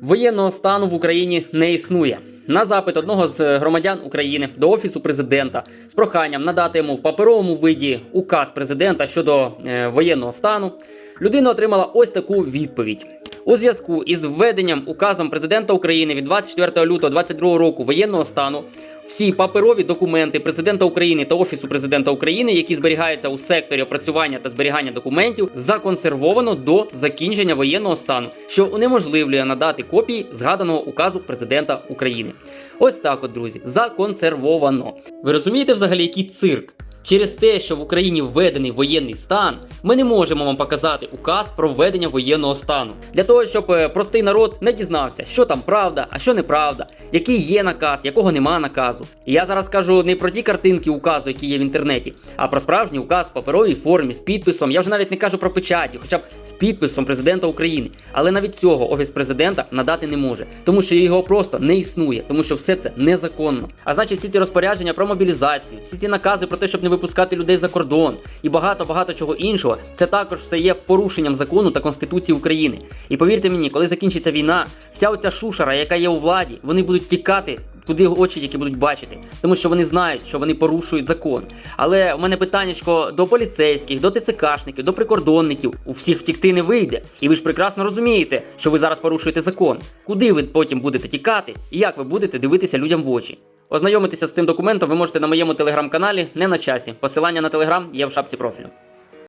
Воєнного стану в Україні не існує. На запит одного з громадян України до офісу президента з проханням надати йому в паперовому виді указ президента щодо е, воєнного стану, людина отримала ось таку відповідь. У зв'язку із введенням указом президента України від 24 лютого 2022 року воєнного стану всі паперові документи президента України та офісу президента України, які зберігаються у секторі опрацювання та зберігання документів, законсервовано до закінчення воєнного стану, що унеможливлює надати копії згаданого указу президента України. Ось так, от друзі, законсервовано. Ви розумієте взагалі, який цирк? Через те, що в Україні введений воєнний стан, ми не можемо вам показати указ про введення воєнного стану для того, щоб е, простий народ не дізнався, що там правда, а що неправда, який є наказ, якого нема наказу. І я зараз кажу не про ті картинки указу, які є в інтернеті, а про справжній указ в паперовій формі з підписом. Я вже навіть не кажу про печаті, хоча б з підписом президента України. Але навіть цього офіс президента надати не може, тому що його просто не існує, тому що все це незаконно. А значить, всі ці розпорядження про мобілізацію, всі ці накази про те, щоб не випускати людей за кордон і багато багато чого іншого, це також все є порушенням закону та конституції України. І повірте мені, коли закінчиться війна, вся оця шушера, яка є у владі, вони будуть тікати. Туди очі, які будуть бачити, тому що вони знають, що вони порушують закон. Але у мене питаннячко до поліцейських, до ТЦКшників, до прикордонників. У всіх втікти не вийде. І ви ж прекрасно розумієте, що ви зараз порушуєте закон. Куди ви потім будете тікати і як ви будете дивитися людям в очі? Ознайомитися з цим документом ви можете на моєму телеграм-каналі не на часі. Посилання на телеграм є в шапці профілю.